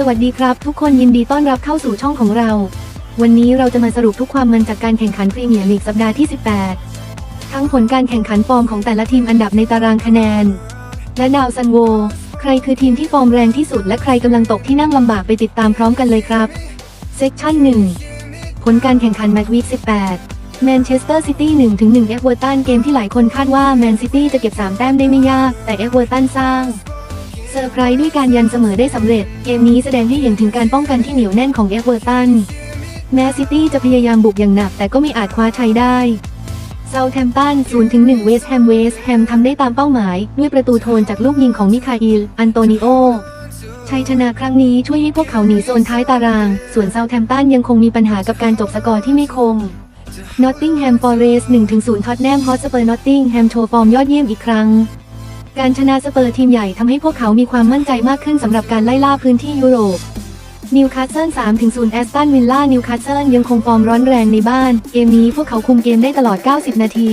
สวัสดีครับ ทุกคนยินดีต้อนรับเข้าสู่ช่องของเรา วันนี้เราจะมาสรุปทุกความมันจากการแข่งขันพรีเมียร์ลีกสัปดาห์ที่ 18 ทั้งผลการแข่งขันฟอร์มของแต่ละทีมอันดับในตารางคะแนน และดาวซันโว ใครคือทีมที่ฟอร์มแรงที่สุดและใครกำลังตกที่นั่งลำบากไปติดตามพร้อมกันเลยครับเซกชั่น1 ผลการแข่งขันแมตช์วีค18 แมนเชสเตอร์ซิตี้1ถึง1เอเวอร์ตันเกมที่หลายคนคาดว่าแมนซิตี้จะเก็บ 3 แต้มได้ไม่ยาก แต่เอเวอร์ตันสร้าง ซอร์ไพรส์ด้วยการยันเสมอได้สำเร็จ เกมนี้แสดงให้เห็นถึงการป้องกันที่เหนียวแน่นของเอเวอร์ตัน แม้ซิตี้จะพยายามบุกอย่างหนักแต่ก็ไม่อาจคว้าชัยได้เซาแทมตัน0ถึง1เวสต์แฮมเวสต์แฮมทำได้ตามเป้าหมาย ด้วยประตูโทนจากลูกยิงของมิคาอิล อันโตนิโอ ชัยชนะครั้งนี้ช่วยให้พวกเขาหนีโซนท้ายตาราง ส่วนเซาแทมตันยังคงมีปัญหากับการจบสกอร์ที่ไม่คมนอตติงแฮมฟอเรสต์1-0ท็อตแนมฮอตสเปอร์นอตติงแฮมโชว์ฟอร์มยอดเยี่ยมอีกครั้ง การชนะสเปอร์ทีมใหญ่ทำให้พวกเขามีความมั่นใจมากขึ้นสำหรับการไล่ล่าพื้นที่ยุโรปนิวคาสเซิล3ถึง0แอสตันวิลล่านิวคาสเซิลยังคงฟอร์มร้อนแรงในบ้าน เกมนี้พวกเขาคุมเกมได้ตลอด 90 นาที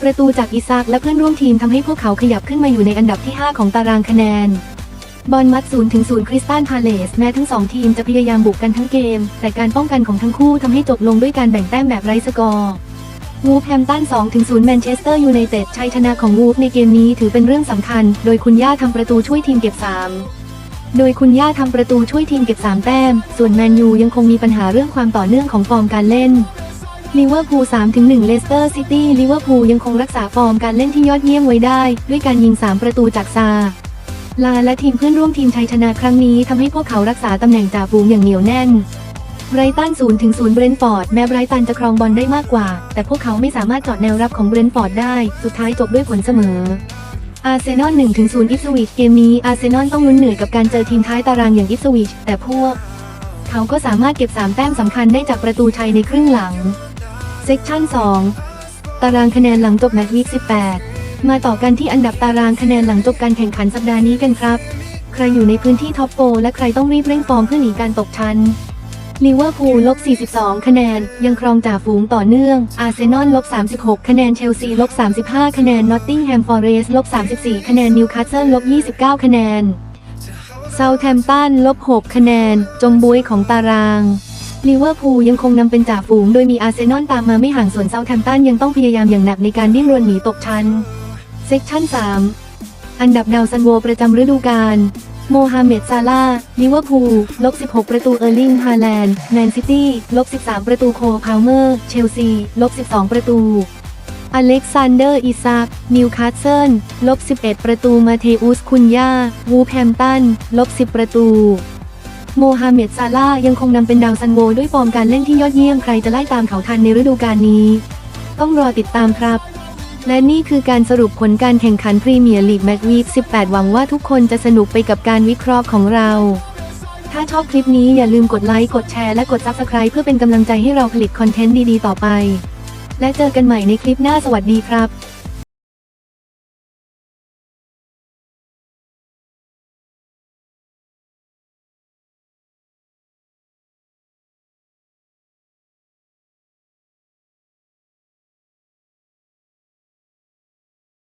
ประตูจากอิซากและเพื่อนร่วมทีมทำให้พวกเขาขยับขึ้นมาอยู่ในอันดับที่ 5 ของตารางคะแนน บอลมัด0ถึง0คริสตันพาเลส แม้ทั้งสองทีมจะพยายามบุกกันทั้งเกม แต่การป้องกันของทั้งคู่ทำให้จบลงด้วยการแบ่งแต้มแบบไร้สกอร์ วูฟแฮมตัน2ถึง0แมนเชสเตอร์ยูไนเต็ดชัยชนะของวูฟในเกมนี้ถือเป็นเรื่องสำคัญ โดยคุณย่าทำประตูช่วยทีมเก็บ 3 โดยคุณย่าทำประตูช่วยทีมเก็บ 3 แต้ม ส่วนแมนยูยังคงมีปัญหาเรื่องความต่อเนื่องของฟอร์มการเล่นลิเวอร์พูล3ถึง1เลสเตอร์ซิตี้ ลิเวอร์พูลยังคงรักษาฟอร์มการเล่นที่ยอดเยี่ยมไว้ได้ ด้วยการยิง 3 ประตูจากซาลาและทีมเพื่อนร่วมทีมชัยชนะครั้งนี้ทำให้พวกเขารักษาตำแหน่งจ่าฝูงอย่างเหนียวแน่น ไบรตัน0ถึง0เบรนท์ฟอร์ดแม้ไบรตันจะครองบอลได้มากกว่า แต่พวกเขาไม่สามารถจอดแนวรับของเบรนท์ฟอร์ดได้ สุดท้ายจบด้วยผลเสมออาร์เซนอล1ถึง0อิฟสวิชเกมนี้อาร์เซนอลต้องลุ้นเหนื่อยกับการเจอทีมท้ายตารางอย่างอิฟสวิชแต่พวก เขาก็สามารถเก็บ 3 แต้มสำคัญได้จากประตูชัยในครึ่งหลังเซกชั่น 2 ตารางคะแนนหลังจบแมตช์วีค18 มาต่อกันที่อันดับตารางคะแนนหลังจบการแข่งขันสัปดาห์นี้กันครับ ใครอยู่ในพื้นที่ท็อปโฟและใครต้องรีบเร่งฟอร์มเพื่อหนีการตกชั้น ลิเวอร์พูลลบ 42 คะแนน ยังครองจ่าฝูงต่อเนื่อง อาร์เซนอลลบ 36 คะแนน เชลซีลบ 35 คะแนน นอตติงแฮมฟอร์เรสลบ 34 คะแนน นิวคาสเซิลลบ 29 คะแนน เซาแทมป์ตันลบ 6 คะแนน จมบุยของตารางลิเวอร์พูลยังคงนำเป็นจ่าฝูง โดยมีอาร์เซนอลตามมาไม่ห่างส่วนเซาแทมป์ตันยังต้องพยายามอย่างหนักในการดิ้นรนหนีตกชั้น เซกชั่น 3 อันดับดาวซันโวประจำฤดูกาล โมฮัมเหม็ดซาลาลิเวอร์พูล ลบ 16 ประตูเออร์ลิงฮาแลนด์ แมนซิตี้ ลบ 13 ประตูโคพาวเมอร์ เชลซี ลบ 12 ประตู อเล็กซานเดอร์ อิซากนิวคาสเซิล ลบ 11 ประตู มาเทอุส คุนยา วูแฮมตัน ลบ 10 ประตูโมฮัมเหม็ดซาลายังคงนำเป็นดาวซันโวด้วยฟอร์มการเล่นที่ยอดเยี่ยมใครจะไล่ตามเขาทันในฤดูกาลนี้ ต้องรอติดตามครับ และนี่คือการสรุปผลการแข่งขันพรีเมียร์ลีกแมตช์วีค18 หวังว่าทุกคนจะสนุกไปกับการวิเคราะห์ของเรา ถ้าชอบคลิปนี้อย่าลืมกดไลค์ กดแชร์ และกด Subscribe เพื่อเป็นกำลังใจให้เราผลิตคอนเทนต์ดีๆ ต่อไป และเจอกันใหม่ในคลิปหน้าสวัสดีครับ